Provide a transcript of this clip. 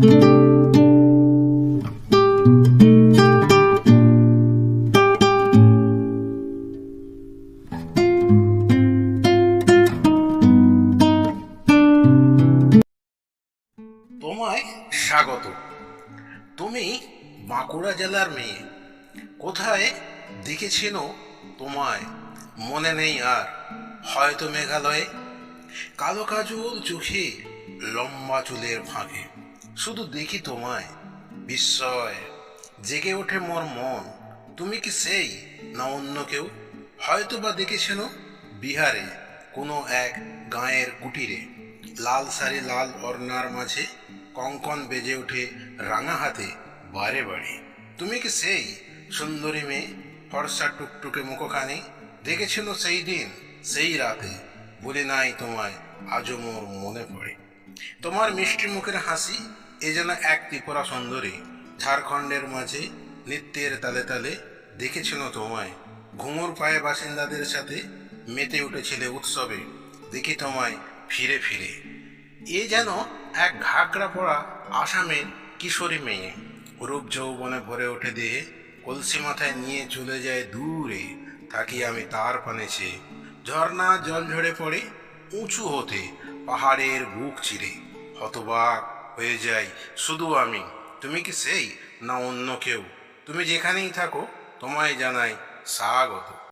তোমায় স্বাগত। তুমি বাঁকুড়া জেলার মেয়ে। কোথায় দেখেছিল তোমায়? মনে নেই আর। হয়তো মেঘালয়ে। কালো কাজল চোখে লম্বা চুলের ফাঁকে। শুধু দেখি তোমায়। বিস্ময়, জেগে ওঠে মোর মন। তুমি কি সেই? না অন্য কেউ? হয়তো বা দেখেছিল বিহারে কোনো এক গাঁয়ের কুটিরে। লাল সারি লাল অর্ণার মাঝে কঙ্কন বেজে ওঠে রাঙা হাতে বারে বারে। তুমি কি সেই? সুন্দরী মেয়ে, ফর্সা টুকটুকে মুখখানি। দেখেছিল সেই দিন, সেই রাতে। বলে নাই তোমায়, আজও মোর মনে পড়ে। তোমার মিষ্টি মুখের হাসি এ যেন এক ত্রিপুরা সুন্দরী। ঝাড়খণ্ডের মাঝে নৃত্যের তালে তালে দেখেছিল তোমায়। ঘুঙুর পায়ে বাসিন্দাদের সাথে মেতে উঠেছিলে উৎসবে। দেখি তোমায় ফিরে ফিরে। এ যেন এক ঘাগরা পড়া আসামের কিশোরী মেয়ে। রূপ যৌবনে ভরে ওঠে দেহে, কলসি মাথায় নিয়ে চলে যায় দূরে। থাকি আমি তার পানে চেয়ে ঝর্ণা জল ঝরে পড়ে, উঁচু হতে পাহাড়ের বুক চিরে। হতবাক হয়ে যাই, শুধু আমি। তুমি কি সেই, না অন্য কেউ? তুমি যেখানেই থাকো, তোমায় জানাই স্বাগত।